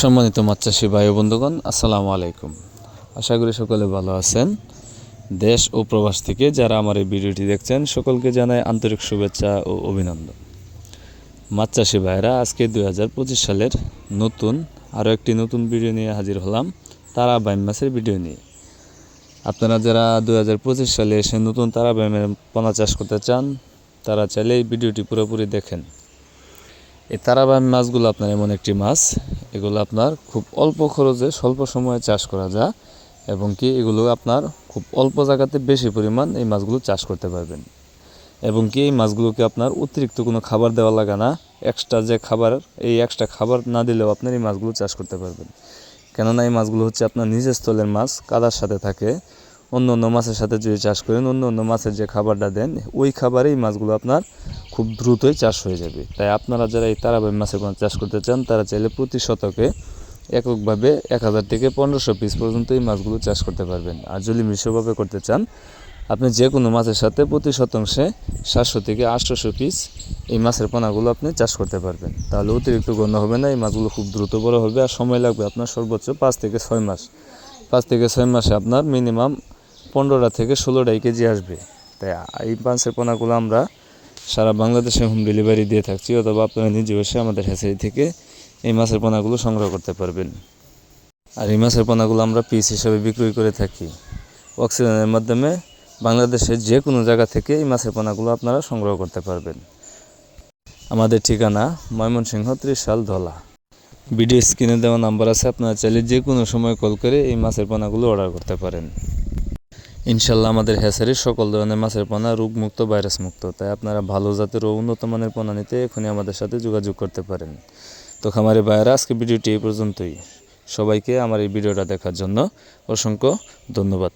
সম্মানিত মাছ ভাই বন্ধুগণ, আসসালামু আলাইকুম। আশা করি সকলে ভালো আছেন। দেশ ও প্রবাস থেকে যারা আমার এই ভিডিওটি দেখছেন, সকলকে জানাই আন্তরিক শুভেচ্ছা ও অভিনন্দন। মাছ ভাইরা আজকে দুই হাজার পঁচিশ সালের নতুন, আরও একটি নতুন ভিডিও নিয়ে হাজির হলাম তারা বাইম মাছের ভিডিও নিয়ে। আপনারা যারা দুই হাজার পঁচিশ সালে এসে নতুন তারা বাইমের পোনা চাষ করতে চান, তারা চাইলে এই ভিডিওটি পুরোপুরি দেখেন। এই তারাবাইম মাছগুলো আপনার এমন একটি মাছ এগুলো আপনার খুব অল্প খরচে স্বল্প সময়ে চাষ করা যায় এবং কি এগুলো আপনার খুব অল্প জায়গাতে বেশি পরিমাণ এই মাছগুলো চাষ করতে পারবেন। এবং কি এই মাছগুলোকে আপনার অতিরিক্ত কোনো খাবার দেওয়া লাগে না এক্সট্রা যে খাবার, এই এক্সট্রা খাবার না দিলেও আপনার এই মাছগুলো চাষ করতে পারবেন। কেননা এই মাছগুলো হচ্ছে আপনার নিজের স্থলের মাছ, কাদার সাথে থাকে। অন্য অন্য মাছের সাথে যদি চাষ করেন, অন্য অন্য মাছের যে খাবারটা দেন, ওই খাবারেই মাছগুলো আপনার খুব দ্রুতই চাষ হয়ে যাবে। তাই আপনারা যারা এই তারাবাই মাছের পোনা চাষ করতে চান, তারা চাইলে প্রতি শতকে এককভাবে এক হাজার থেকে পনেরোশো পিস পর্যন্ত এই মাছগুলো চাষ করতে পারবেন। আর যদি মিশ্রভাবে করতে চান, আপনি যে কোনো মাছের সাথে প্রতি শতাংশে সাতশো থেকে আটশোশো পিস এই মাছের পোনাগুলো আপনি চাষ করতে পারবেন। তাহলে অতিরিক্ত গণ্য হবে না, এই মাছগুলো খুব দ্রুত বড় হবে আর সময় লাগবে আপনার সর্বোচ্চ পাঁচ থেকে ছয় মাস। পাঁচ থেকে ছয় মাসে আপনার মিনিমাম পনেরোটা থেকে ষোলোটাই কেজি আসবে। তাই এই মাছের পোনাগুলো আমরা সারা বাংলাদেশে হোম ডেলিভারি দিয়ে থাকছি, অথবা আপনারা নিজে বসে আমাদের হ্যাচারি থেকে এই মাছের পোনাগুলো সংগ্রহ করতে পারবেন। আর এই মাছের পোনাগুলো আমরা পিস হিসাবে বিক্রয় করে থাকি। অক্সিজেনের মাধ্যমে বাংলাদেশের যে কোনো জায়গা থেকে এই মাছের পোনাগুলো আপনারা সংগ্রহ করতে পারবেন। আমাদের ঠিকানা ময়মনসিংহ ত্রিশ ত্রিশাল ধলা। ভিডিও স্ক্রিনে দেওয়া নাম্বার আছে, আপনারা চাইলে যে কোনো সময় কল করে এই মাছের পোনাগুলো অর্ডার করতে পারেন। ইনশাল্লাহ আমাদের হ্যাচারির সকল ধরনের মাছের পোনা রোগমুক্ত ভাইরাস মুক্ত তাই আপনারা ভালো জাতের ও উন্নত মানের পোনা নিতে এখনই আমাদের সাথে যোগাযোগ করতে পারেন। তো খামারি ভাইরা আজকে ভিডিওটি এই পর্যন্তই। সবাইকে আমার এই ভিডিওটা দেখার জন্য অসংখ্য ধন্যবাদ।